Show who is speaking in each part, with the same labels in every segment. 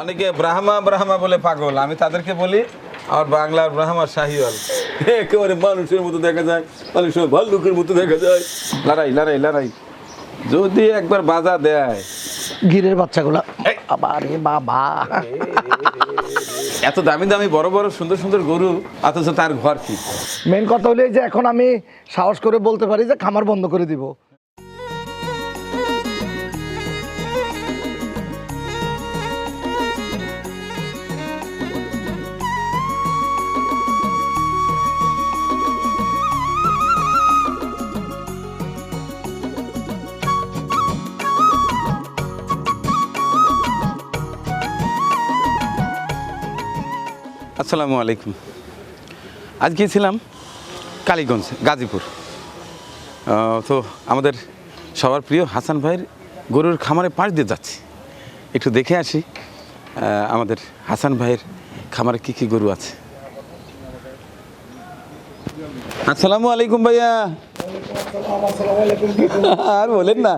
Speaker 1: অনেকে ব্রাহ্মা ব্রাহ্মা বলে পাগল। আমি তাদেরকে বলি আর বাংলার ব্রাহ্মা শাহিওয়াল। একেবারে মানুষের মতো দেখা যায় মানুষের ভাল্লুকের মতো দেখা যায়। লড়াই লড়াই লড়াই। যদি একবার বাজা দেয়।
Speaker 2: গিরের বাচ্চাগুলা। আবার বাবা
Speaker 1: এত দামি দামি বড় বড় সুন্দর সুন্দর গরু অথচ তার ঘর কি?
Speaker 2: মেন কথা হলো এই যে এখন আমি সাহস করে বলতে পারি যে খামার বন্ধ করে দিব।
Speaker 1: আসসালামু আলাইকুম। আজ গিয়েছিলাম কালীগঞ্জ গাজীপুর। তো আমাদের সবার প্রিয় হাসান ভাইয়ের গরুর খামারে পাশ দিয়ে যাচ্ছি। একটু দেখে আসি আমাদের হাসান ভাইয়ের খামারে কি কি গরু আছে। আসসালামু আলাইকুম ভাইয়া। আর বলেন না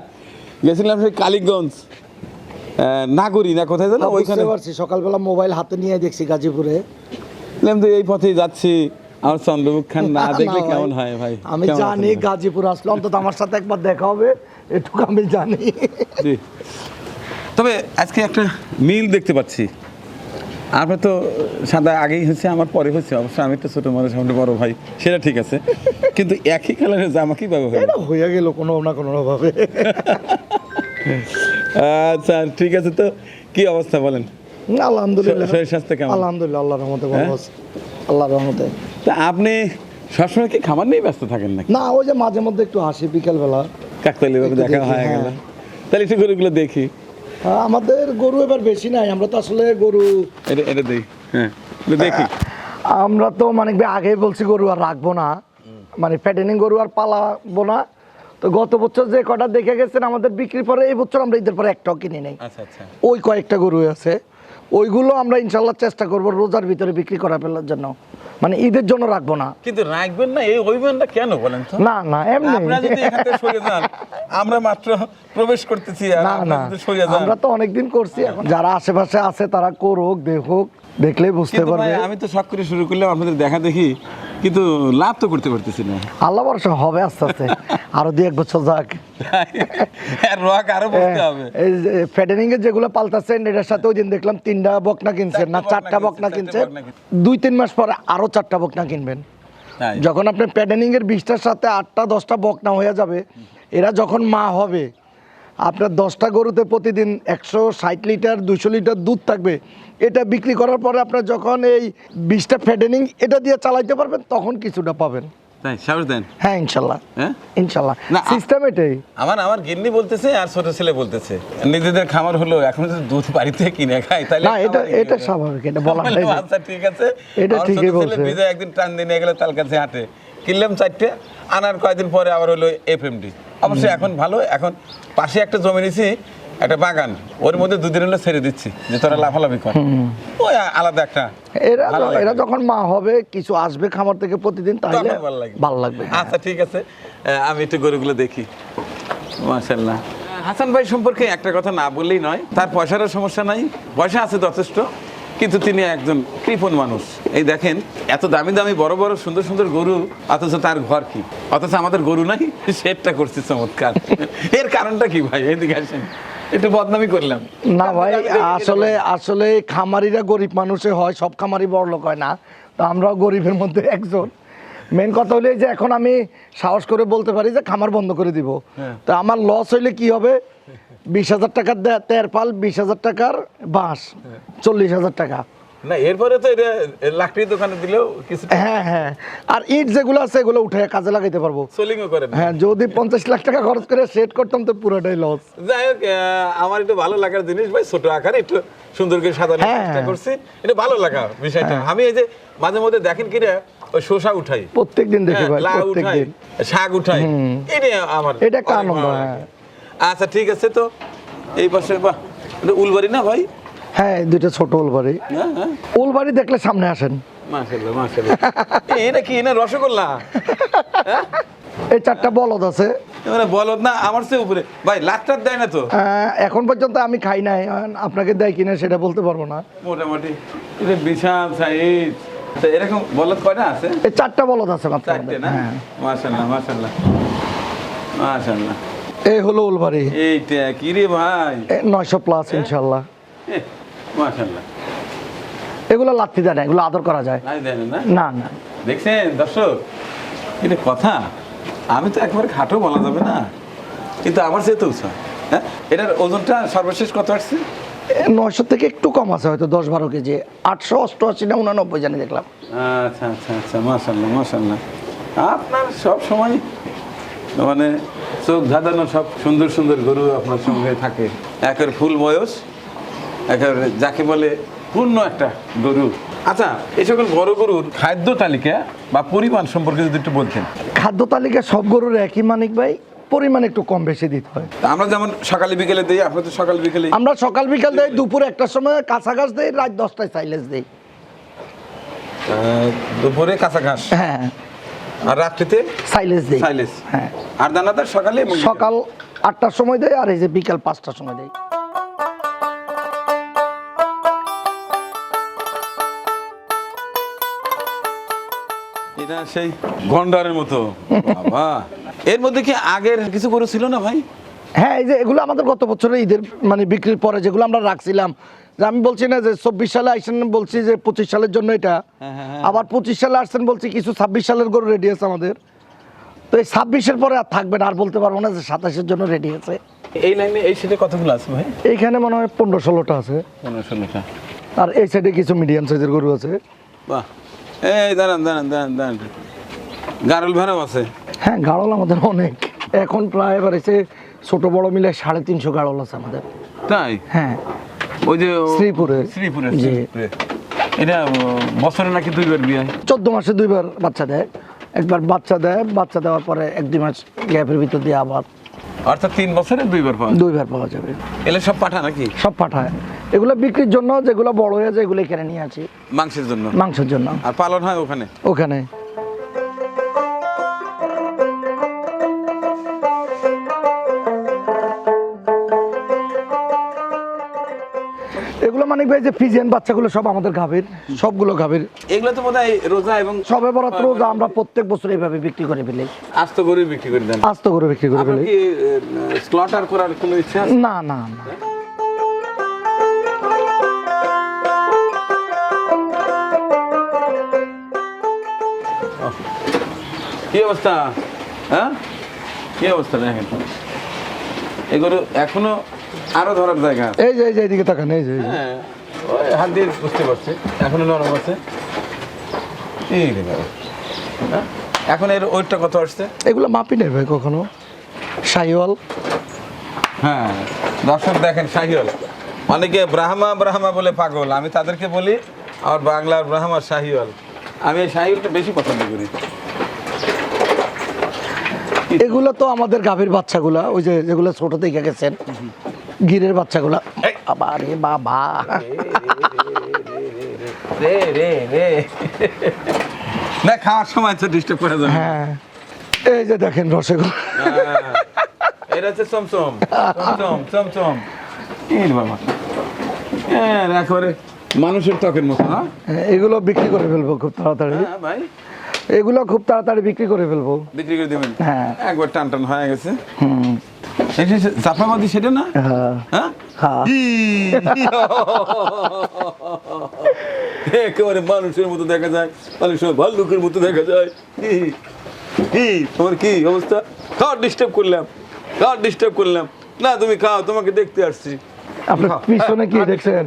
Speaker 1: গেছিলাম সেই কালীগঞ্জ। নাগরী না কোথায় জানো ওইখানে।
Speaker 2: বুঝতে পারছি সকালবেলা মোবাইল হাতে নিয়ে দেখছি গাজীপুরে।
Speaker 1: বললাম তো এই পথেই যাচ্ছি। আমার চন্দ্রমুখ খান না দেখলে কেমন হয় ভাই?
Speaker 2: আমি জানি গাজীপুর আসলে অন্তত আমার সাথে একবার দেখা হবে এটুকু আমি জানি।
Speaker 1: তবে আজকে একটা মিল দেখতে পাচ্ছি। আপনার তো সাদা আগেই হচ্ছে আমার পরে হচ্ছে অবশ্য আমি তো ছোট মানুষ আমার বড় ভাই সেটা ঠিক আছে। কিন্তু একই কালারের জামা কীভাবে
Speaker 2: এটা হয়ে গেল কোনো না কোনো ভাবে
Speaker 1: আচ্ছা ঠিক আছে তো। কি অবস্থা বলেন?
Speaker 2: আলহামদুলিল্লাহ।
Speaker 1: শরীর স্বাস্থ্য কেমন?
Speaker 2: আলহামদুলিল্লাহ আল্লাহর রহমতে ভালো
Speaker 1: হ্যাঁ?
Speaker 2: আছে। আল্লাহর রহমতে।
Speaker 1: তা আপনি সবসময় কি খামার নিয়ে ব্যস্ত থাকেন নাকি?
Speaker 2: না ওই যে মাঝে মধ্যে একটু হাসি বিকেল বেলা
Speaker 1: কাকতালি দেখা
Speaker 2: দেখি,
Speaker 1: হয়ে গেল।
Speaker 2: হ্যাঁ।
Speaker 1: তাহলে একটু গরুগুলো দেখি।
Speaker 2: আমাদের গরু এবার বেশি নাই আমরা তো আসলে গরু
Speaker 1: এটা এটা দেই হ্যাঁ দেখি।
Speaker 2: আমরা তো মানে আগে বলছি গরু আর রাখব না। মানে প্যাটেনিং গরু আর পালাবো না। তো গত বছর যে কটা দেখে গেছেন আমাদের বিক্রি পরে এই বছর আমরা ঈদের পরে একটাও কিনে নেই।
Speaker 1: আচ্ছা আচ্ছা।
Speaker 2: ওই কয়েকটা গরু আছে। ওইগুলো আমরা ইনশাল্লাহ চেষ্টা করব রোজার ভিতরে বিক্রি করা ফেলার জন্য। মানে ঈদের জন্য রাখব না।
Speaker 1: কিন্তু রাখবেন না এই অভিমানটা কেন বলেন তো?
Speaker 2: না না এমনি।
Speaker 1: আপনারা যদি এখান থেকে সরে যান আমরা মাত্র প্রবেশ করতেছি আর
Speaker 2: না না
Speaker 1: সরে যান।
Speaker 2: আমরা তো অনেকদিন করছি এখন। যারা আশেপাশে আছে তারা করুক দেখুক দেখলে বুঝতে পারবে।
Speaker 1: আমি তো সব করে শুরু করলাম আপনাদের দেখা দেখি। কিন্তু লাভ তো করতে পারতেছি না।
Speaker 2: আল্লাহ ভরসা হবে আস্তে আস্তে। আরও দুই এক বছর যাক।
Speaker 1: আর রক আরও বলতে হবে।
Speaker 2: এই ফেডারিং এর যেগুলো এটার সাথে ওই দিন দেখলাম তিনটা বকনা কিনছেন না
Speaker 1: চারটা বকনা কিনছেন,
Speaker 2: দুই তিন মাস পরে আরও চারটা বকনা কিনবেন। যখন আপনি প্যাডেনিং এর বিশটার সাথে আটটা দশটা বকনা হয়ে যাবে এরা যখন মা হবে আপনার দশটা গরুতে প্রতিদিন একশো ষাট লিটার দুশো লিটার দুধ থাকবে। এটা বিক্রি করার পরে আপনার যখন এই বিশটা ফ্যাডেনিং এটা দিয়ে চালাইতে পারবেন তখন কিছুটা পাবেন। হ্যাঁ ইনশাল্লাহ।
Speaker 1: হ্যাঁ?
Speaker 2: ইনশাল্লাহ।
Speaker 1: না,
Speaker 2: সিস্টেম এটাই।
Speaker 1: আমার আমার গিন্নি বলতেছে আর ছোট ছেলে বলতেছে। নিজেদের খামার হলো এখন যদি দুধ বাড়িতে কিনে খাই তাহলে
Speaker 2: না এটা এটা স্বাভাবিক এটা যায়।
Speaker 1: আচ্ছা ঠিক আছে।
Speaker 2: এটা ঠিকই
Speaker 1: ছোট
Speaker 2: বলছে।
Speaker 1: বিজয় একদিন টান দিয়ে নিয়ে গেল তার কাছে হাটে। কিনলাম চারটে আনার কয়েকদিন পরে আবার হলো এফএমডি অবশ্যই এখন ভালো এখন পাশে একটা জমি নিছি একটা বাগান ওর মধ্যে দুদিন হলো ছেড়ে দিচ্ছি যে তোরা লাফালাফি কর। ওই আলাদা একটা
Speaker 2: এরা এরা যখন মা হবে কিছু আসবে খামার থেকে প্রতিদিন তাহলে
Speaker 1: ভালো লাগবে।
Speaker 2: ভালো লাগবে।
Speaker 1: আচ্ছা ঠিক আছে। আমি একটু গরুগুলো দেখি। মাশাল্লাহ হাসান ভাই সম্পর্কে একটা কথা না বললেই নয় তার পয়সারও সমস্যা নাই পয়সা আছে যথেষ্ট। কিন্তু তিনি একজন কৃপণ মানুষ। এই দেখেন এত দামি দামি বড় বড় সুন্দর সুন্দর গরু অথচ তার ঘর কি? অথচ আমাদের গরু নাই সেটটা করছে চমৎকার। এর কারণটা কি ভাই? এদিকে আসেন। একটু বদনামি করলাম।
Speaker 2: না ভাই আসলে আসলে খামারিরা গরিব মানুষে হয় সব খামারি বড় লোক হয় না। তো আমরাও গরিবের মধ্যে একজন। মেন কথা হলো এই যে এখন আমি সাহস করে বলতে পারি যে খামার বন্ধ করে দিব।
Speaker 1: হ্যাঁ।
Speaker 2: তো আমার লস হইলে কি হবে? বিশ হাজার টাকার দে- তেরপাল বিশ হাজার টাকার বাঁশ। চল্লিশ হাজার টাকা।
Speaker 1: না এরপরে তো এটা লাকড়ির দোকানে দিলেও কিছু
Speaker 2: হ্যাঁ হ্যাঁ। আর ইট যেগুলো আছে এগুলো উঠে কাজে লাগাইতে পারব।
Speaker 1: সোলিংও করেন।
Speaker 2: হ্যাঁ যদি পঞ্চাশ লাখ টাকা খরচ করে সেট করতাম তো পুরোটাই লস
Speaker 1: যাই হোক আমার একটু ভালো লাগার জিনিস ভাই ছোট আকারে একটু সুন্দর করে সাজানোর। চেষ্টা করছি। এটা ভালো লাগা বিষয়টা। আমি এই যে মাঝে মধ্যে দেখেন কিনা শসা উঠাই।
Speaker 2: প্রত্যেক দিন দেখি ভাই
Speaker 1: শাক উঠাই। এটা আমার
Speaker 2: এটা একটা আনন্দ, হ্যাঁ।
Speaker 1: আচ্ছা ঠিক আছে তো। এই পাশে বাহ উলবাড়ি না ভাই?
Speaker 2: হ্যাঁ দুইটা ছোট উলবাড়ি।
Speaker 1: হ্যাঁ হ্যাঁ।
Speaker 2: উলবাড়ি দেখলে সামনে আসেন।
Speaker 1: মাশাআল্লাহ মাশাআল্লাহ। এটা কি না রসগোল্লা? হ্যাঁ?
Speaker 2: এই চারটা বলদ আছে।
Speaker 1: মানে বলদ না আমার চেয়ে উপরে। ভাই দেয় না তো?
Speaker 2: এখন পর্যন্ত আমি খাই নাই। আপনাকে দেয় কিনা সেটা বলতে পারব না।
Speaker 1: মোটামুটি। এটা বিশাল সাইজ। এরকম বলদ কয়টা আছে?
Speaker 2: এই চারটা বলদ আছে মাত্র
Speaker 1: চারটে। না? মাশাল্লাহ
Speaker 2: এই হলো উলবাড়ি
Speaker 1: এইটা কি রে ভাই?
Speaker 2: নয়শো প্লাস ইনশাল্লাহ
Speaker 1: এহ, মাশাল্লাহ
Speaker 2: এগুলো লাত্তি দেয় না এগুলো আদর করা যায়।
Speaker 1: নাই দেন না
Speaker 2: না?
Speaker 1: দেখছেন দর্শক এটা কথা। আমি তো একবার খাটো বলা যাবে না। কিন্তু আমার চেয়ে তো হ্যাঁ? এটার ওজনটা সর্বশেষ কত আসছে?
Speaker 2: নয়শো থেকে একটু কম আছে হয়তো দশ বারো কেজি। আটশো অষ্টআশি না উনানব্বই জানি দেখলাম।
Speaker 1: আচ্ছা আচ্ছা আচ্ছা মাশাল্লাহ মাশাল্লাহ আপনার সব সময় মানে চোখ ধাঁধানো সব সুন্দর সুন্দর গরু আপনার সঙ্গে থাকে। একের ফুল বয়স একের যাকে বলে পূর্ণ একটা গরু। আচ্ছা এই সকল বড় গরুর খাদ্য তালিকা বা পরিমাণ সম্পর্কে যদি একটু বলতেন।
Speaker 2: খাদ্য তালিকা সব গরুর একই মানিক ভাই পরিমাণ একটু কম বেশি দিতে হয়।
Speaker 1: আমরা যেমন সকালে বিকেলে দিই আপনার তো সকাল বিকেলে
Speaker 2: আমরা সকাল বিকাল দেই দুপুর একটার সময় কাঁচা ঘাস দেই রাত দশটায় সাইলেন্স দিই।
Speaker 1: দুপুরে কাঁচা ঘাস?
Speaker 2: হ্যাঁ।
Speaker 1: আর রাত্রিতে?
Speaker 2: সাইলেন্স দেই।
Speaker 1: সাইলেস
Speaker 2: হ্যাঁ।
Speaker 1: আর দানাদার সকালে
Speaker 2: সকাল আটটার সময় দেয় আর এই যে বিকাল পাঁচটার সময় দেয়।
Speaker 1: এটা সেই গন্ডারের মতো। বাবা। এর মধ্যে কি আগের কিছু গরু ছিল না ভাই?
Speaker 2: হ্যাঁ এই যে এগুলো আমাদের গত বছরের ঈদের মানে বিক্রির পরে যেগুলো আমরা রাখছিলাম আমি বলছি না যে চব্বিশ সালে আইসেন বলছি যে পঁচিশ সালের জন্য এটা।
Speaker 1: হ্যাঁ, হ্যাঁ, হ্যাঁ।
Speaker 2: আবার পঁচিশ সালে আসছেন বলছি কিছু ছাব্বিশ সালের গরু রেডি আছে আমাদের। তো এই ছাব্বিশের পরে আর থাকবে না আর বলতে পারব না যে সাতাশের জন্য রেডি আছে।
Speaker 1: এই লাইনে এই সাইডে কতগুলো আছে ভাই?
Speaker 2: এইখানে মনে হয় পনেরো ষোলোটা আছে।
Speaker 1: পনেরো ষোলোটা।
Speaker 2: আর এই সাইডে কিছু মিডিয়াম সাইজের গরু আছে।
Speaker 1: বাহ। এই দাঁড়ান দাঁড়ান দাঁড়ান দাঁড়ান। গারল ভেড়াও আছে।
Speaker 2: হ্যাঁ গাড়ল আমাদের অনেক। এখন প্রায় এবার এসে ছোট বড় মিলে সাড়ে তিনশো গাড়ল আছে আমাদের।
Speaker 1: তাই?
Speaker 2: হ্যাঁ।
Speaker 1: ওই যে
Speaker 2: শ্রীপুরে।
Speaker 1: শ্রীপুরে
Speaker 2: জি।
Speaker 1: শ্রীপুরে। এটা বছরে নাকি দুইবার বিয়ে?
Speaker 2: চোদ্দ মাসে দুইবার বাচ্চা দেয়। একবার বাচ্চা দেয় বাচ্চা দেওয়ার পরে এক দুই মাস গ্যাপের ভিতর দিয়ে আবার
Speaker 1: অর্থাৎ তিন বছরে দুইবার পাওয়া
Speaker 2: দুইবার পাওয়া যাবে।
Speaker 1: এলে সব পাঠা নাকি?
Speaker 2: সব পাঠায়। এগুলো বিক্রির জন্য যেগুলো বড় হয়ে যায় এগুলো এখানে নিয়ে আছি
Speaker 1: মাংসের জন্য?
Speaker 2: মাংসের জন্য।
Speaker 1: আর পালন হয় ওখানে?
Speaker 2: ওখানে। এগুলো মানে ভাই যে ফিজিয়ান বাচ্চাগুলো সব আমাদের গাভীর সবগুলো গাভীর।
Speaker 1: এগুলো তো বোধ হয় রোজা এবং
Speaker 2: সবে বরাত রোজা আমরা প্রত্যেক বছর এইভাবে বিক্রি করে ফেলি।
Speaker 1: আস্ত গরু বিক্রি করে দেন।
Speaker 2: আস্ত করে বিক্রি করে ফেলি।
Speaker 1: স্লটার করার কোনো ইচ্ছা আছে?
Speaker 2: না না না।
Speaker 1: কি অবস্থা? হ্যাঁ? কি অবস্থা দেখেন? এগুলো এখনও আরও ধরার জায়গা
Speaker 2: এই যে এই যে এইদিকে তাকান এই যে
Speaker 1: হ্যাঁ ওই হাত দিয়ে বুঝতে পারছি। এখনও নরম আছে। এই। হ্যাঁ? এখন এর ওইটা কত আসছে?
Speaker 2: এগুলো মাপি নেই ভাই কখনো। সাইওয়াল
Speaker 1: হ্যাঁ দর্শক দেখেন শাহিওল অনেকে ব্রাহ্মা ব্রাহ্মা বলে পাগল। আমি তাদেরকে বলি আর বাংলার ব্রাহ্মা শাহিওল আমি এই শাহিওলটা বেশি পছন্দ করি।
Speaker 2: এগুলো তো আমাদের গাভীর বাচ্চাগুলা ওই যে যেগুলো ছোট থেকে গেছেন। গিরের বাচ্চাগুলা। আবার রে বাবা।
Speaker 1: রে রে রে। না খাওয়ার সময় তো ডিস্টার্ব করে যাবে
Speaker 2: হ্যাঁ। এই যে দেখেন রসগোল্লা।
Speaker 1: হ্যাঁ। এটা হচ্ছে চমচম। চমচম চমচম। এই বাবা। হ্যাঁ একেবারে মানুষের ত্বকের মতো না
Speaker 2: হ্যাঁ, এগুলো বিক্রি করে ফেলব খুব তাড়াতাড়ি।
Speaker 1: হ্যাঁ ভাই।
Speaker 2: এগুলো খুব তাড়াতাড়ি বিক্রি করে ফেলব।
Speaker 1: বিক্রি করে দেবেন?
Speaker 2: হ্যাঁ।
Speaker 1: একবার টান টান হয়ে গেছে।
Speaker 2: হুম।
Speaker 1: জাফরাবাদি সেটা না?
Speaker 2: হ্যাঁ।
Speaker 1: হ্যাঁ?
Speaker 2: হ্যাঁ!
Speaker 1: একেবারে মানুষের মতো দেখা যায় সময় ভাল্লুকের মতো দেখা যায়! ই! তোমার কি অবস্থা? কার ডিস্টার্ব করলাম? কার ডিস্টার্ব করলাম? না তুমি খাও তোমাকে দেখতে আসছি।
Speaker 2: আপনার পিছনে কি দেখছেন?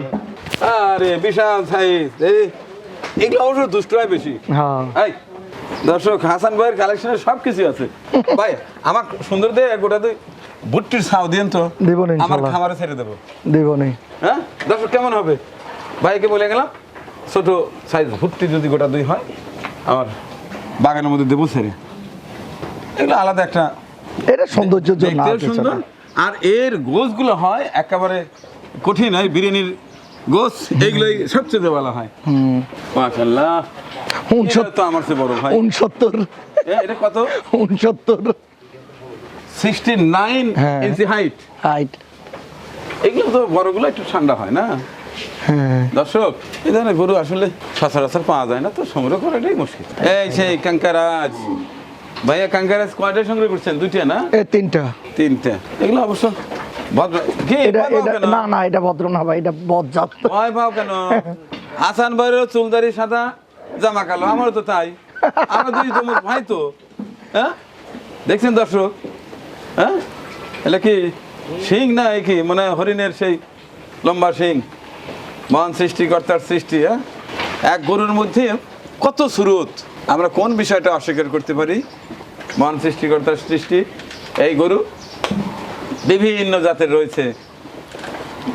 Speaker 1: আরে বিশাল সাইজ এই এগুলো অবশ্য দুষ্ট হয় বেশি।
Speaker 2: হ্যাঁ।
Speaker 1: দর্শক হাসান ভাইয়ের কালেকশনে সব কিছু আছে। ভাই আমার সুন্দর দিয়ে গোটা দুই বুটটির ছাও দিন তো।
Speaker 2: দেবো না
Speaker 1: আমার খামারে ছেড়ে দেবো।
Speaker 2: দেবনি
Speaker 1: হ্যাঁ? দর্শক কেমন হবে? ভাইকে বলে গেলাম ছোট সাইজ ভুট্টি যদি গোটা দুই হয় আমার বাগানের মধ্যে দেবো ছেড়ে। এগুলো আলাদা একটা
Speaker 2: এটা সৌন্দর্যের জন্য
Speaker 1: সুন্দর।
Speaker 2: না।
Speaker 1: আর এর গোছগুলো হয় একেবারে কঠিন হয় বিরিয়ানির গোছ এইগুলোই সবচেয়ে ভালো হয়।
Speaker 2: হুম।
Speaker 1: মাশাল্লাহ।
Speaker 2: উনসত্তর
Speaker 1: তো আমার চেয়ে বড় ভাই।
Speaker 2: উনসত্তর।
Speaker 1: এ, এটা কত?
Speaker 2: উনসত্তর।
Speaker 1: সিক্সটি নাইন
Speaker 2: হ্যাঁ।
Speaker 1: ইঞ্চি হাইট
Speaker 2: হাইট
Speaker 1: এগুলো তো বড়গুলো একটু ঠান্ডা হয় না?
Speaker 2: হ্যাঁ।
Speaker 1: দর্শক এই ধরনের গরু আসলে সচরাচর পাওয়া যায় না তো সংগ্রহ করাটাই মুশকিল। এই সেই কাঙ্কারাজ। ভাইয়া কাঙ্কারাজ কয়টা সংগ্রহ করছেন? দুইটা না?
Speaker 2: তিনটা।
Speaker 1: তিনটা। এগুলো অবশ্য ভদ্র কি?
Speaker 2: না না এটা ভদ্র না ভাই এটা
Speaker 1: ভয় পাও কেন? ভাইয়েরও চুলদারি সাদা জামা কালো আমারও তো তাই। আমরা দুই ভাই তো হ্যাঁ? দেখছেন দর্শক? হ্যাঁ? এটা কি সিং না এই কি? মানে হরিণের সেই লম্বা সিং মহান সৃষ্টিকর্তার সৃষ্টি হ্যাঁ? এক গরুর মধ্যে কত সুরত। আমরা কোন বিষয়টা অস্বীকার করতে পারি? মহান সৃষ্টিকর্তার সৃষ্টি এই গরু বিভিন্ন জাতের রয়েছে।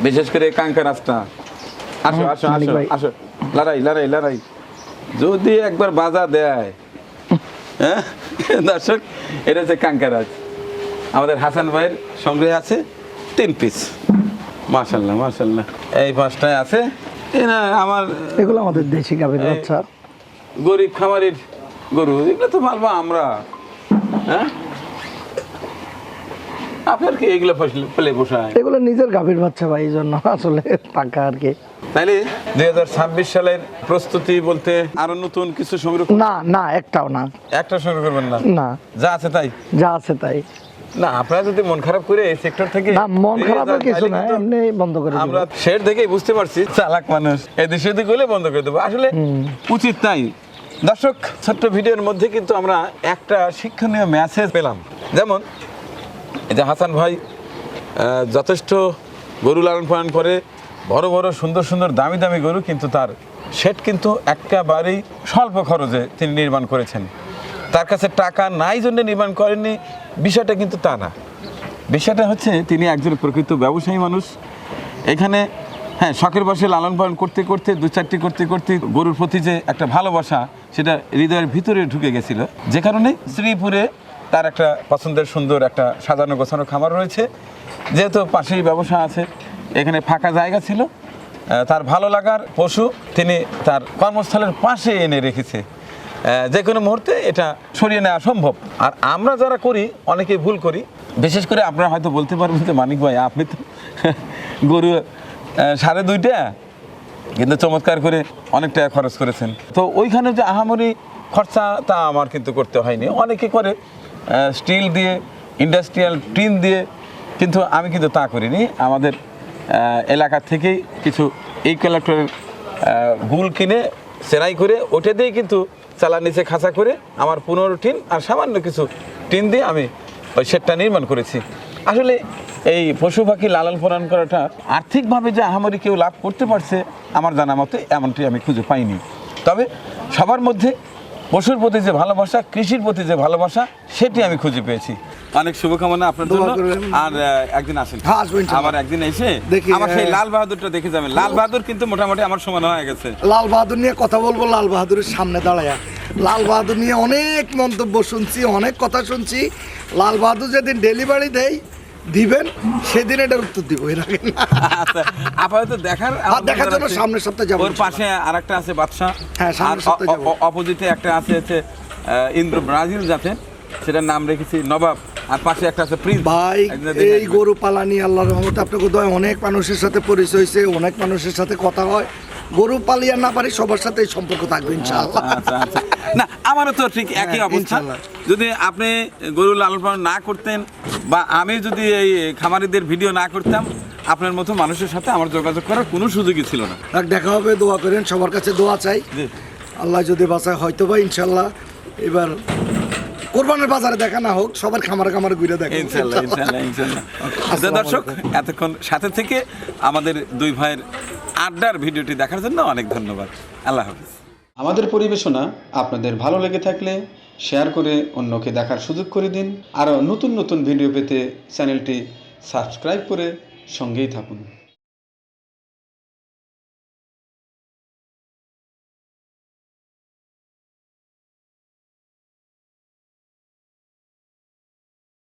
Speaker 1: বিশেষ করে কাঙ্কারাজটা আসো
Speaker 2: হুম,
Speaker 1: আসো আসো আসো। লড়াই লড়াই লড়াই। যদি একবার বাজা দেয় হ্যাঁ? দর্শক এটা হচ্ছে কাঙ্কারাজ। আমাদের হাসান ভাইয়ের সংগ্রহে আছে তিন পিস মাশাল্লাহ মাশাল্লাহ এই পাঁচটায় আছে। না আমার
Speaker 2: এগুলো আমাদের দেশি গাভীর বাচ্চা।
Speaker 1: গরিব খামারির গরু এগুলো তো পালবো আমরা। হ্যাঁ? আপনার কি এগুলো ফসল- পেলে পোষায়?
Speaker 2: এগুলো নিজের গাভীর বাচ্চা ভাই এই জন্য আসলে টাকা আর কি।
Speaker 1: তাইলে দুই হাজার ছাব্বিশ সালের প্রস্তুতি বলতে আরও নতুন কিছু সংগ্রহ
Speaker 2: না না একটাও না।
Speaker 1: একটা সংগ্রহ করবেন না?
Speaker 2: না।
Speaker 1: যা আছে তাই?
Speaker 2: যা আছে তাই।
Speaker 1: না আপনারা যদি মন খারাপ করে এই সেক্টর থেকে
Speaker 2: না মন খারাপের কিছু না এমনি বন্ধ করে
Speaker 1: আমরা শের দেখেই বুঝতে পারছি চালাক মানুষ। এদিক সেদিক হলে বন্ধ করে দেবো। আসলে উচিত তাই দর্শক ছোট্ট ভিডিওর মধ্যে কিন্তু আমরা একটা শিক্ষণীয় মেসেজ পেলাম। যেমন যে হাসান ভাই যথেষ্ট গরু লালন পালন করে বড় বড় সুন্দর সুন্দর দামি দামি গরু কিন্তু তার সেট কিন্তু একেবারেই স্বল্প খরচে তিনি নির্মাণ করেছেন। তার কাছে টাকা নাই জন্য নির্মাণ করেননি, বিষয়টা কিন্তু তা না। বিষয়টা হচ্ছে তিনি একজন প্রকৃত ব্যবসায়ী মানুষ। এখানে হ্যাঁ শখের বসে লালন পালন করতে করতে, দু চারটি করতে করতে গরুর প্রতি যে একটা ভালোবাসা, সেটা হৃদয়ের ভিতরে ঢুকে গেছিল। যে কারণে শ্রীপুরে তার একটা পছন্দের সুন্দর একটা সাজানো গোছানো খামার রয়েছে। যেহেতু পাশেই ব্যবসা আছে, এখানে ফাঁকা জায়গা ছিল। তার ভালো লাগার পশু তিনি তার কর্মস্থলের পাশে এনে রেখেছে। যে কোনো মুহূর্তে এটা সরিয়ে নেওয়া সম্ভব। আর আমরা যারা করি অনেকে ভুল করি। বিশেষ করে আপনারা হয়তো বলতে পারবেন যে, মানিক ভাই, আপনি তো গরু সাড়ে দুইটা? কিন্তু চমৎকার করে অনেক টাকা খরচ করেছেন। তো ওইখানে যে আহামরি খরচা, তা আমার কিন্তু করতে হয়নি। অনেকে করে স্টিল দিয়ে, ইন্ডাস্ট্রিয়াল টিন দিয়ে, কিন্তু আমি কিন্তু তা করিনি। আমাদের এলাকা থেকেই কিছু এই কালেক্টরের গুল কিনে সেলাই করে ওটা দিয়ে কিন্তু চালা নিচে খাঁচা করে আমার পনেরো টিন আর সামান্য কিছু টিন দিয়ে আমি ওই শেডটা নির্মাণ করেছি। আসলে এই পশু পাখি লালন পালন করাটা আর্থিকভাবে যে আহামরি কেউ লাভ করতে পারছে, আমার জানা মতে এমনটি আমি খুঁজে পাইনি। তবে সবার মধ্যে পশুর প্রতি যে ভালোবাসা কৃষির প্রতি যে ভালোবাসা সেটি আমি খুঁজে পেয়েছি। অনেক শুভকামনা আপনার জন্য। আর একদিন আসেন।
Speaker 2: হ্যাঁ।
Speaker 1: আবার একদিন এসে আমার সেই। লাল বাহাদুরটা দেখে যাবেন। লাল বাহাদুর কিন্তু মোটামুটি আমার সমান হয়ে গেছে।
Speaker 2: লাল বাহাদুর নিয়ে কথা বলব লাল বাহাদুরের সামনে দাঁড়ায়া। লাল বাহাদুর নিয়ে অনেক মন্তব্য শুনছি অনেক কথা শুনছি। লাল বাহাদুর যেদিন ডেলিভারি দেয় দিবেন সেদিন এটার উত্তর দিব এর আগে।
Speaker 1: আচ্ছা, আপাতত দেখার
Speaker 2: আর দেখার জন্য সামনের সপ্তাহে যাব
Speaker 1: ওর পাশে আর একটা আছে বাদশা
Speaker 2: হ্যাঁ, সামনের সপ্তাহে যাব।
Speaker 1: অপোজিটে একটা আছে হচ্ছে ইন্দ্র ব্রাজিল জাতের সেটার নাম রেখেছি নবাব। আর পাশে একটা আছে প্রিন্স।
Speaker 2: ভাই এই গরু পালানি আল্লাহর রহমতে আপনাকে দয় অনেক মানুষের সাথে পরিচয় হয়েছে অনেক মানুষের সাথে কথা হয়। গরু পালিয়া না পারি সবার সাথে সম্পর্ক থাকবে ইনশাআল্লাহ।
Speaker 1: আচ্ছা আচ্ছা না আমারও তো ঠিক একই
Speaker 2: হ্যাঁ,
Speaker 1: অবস্থা। যদি আপনি গরু লালন পালন না করতেন বা আমি যদি এই খামারিদের ভিডিও না করতাম আপনার মতো মানুষের সাথে আমার যোগাযোগ করার কোনো সুযোগই ছিল না।
Speaker 2: দেখা হবে দোয়া করেন সবার কাছে দোয়া চাই। আল্লাহ যদি বাঁচায় হয়তো বা ইনশাল্লাহ এবার কোরবানের বাজারে দেখা না হোক সবার খামার খামার ঘুরে দেখা।
Speaker 1: ইনশাল্লাহ ইনশাল্লাহ ইনশাল্লাহ আচ্ছা, দর্শক এতক্ষণ সাথে থেকে আমাদের দুই ভাইয়ের আড্ডার ভিডিওটি দেখার জন্য অনেক ধন্যবাদ। আল্লাহ হাফিজ।
Speaker 3: আমাদের পরিবেশনা আপনাদের ভালো লেগে থাকলে শেয়ার করে অন্যকে দেখার সুযোগ করে দিন। আরও নতুন নতুন ভিডিও পেতে চ্যানেলটি সাবস্ক্রাইব করে সঙ্গেই থাকুন।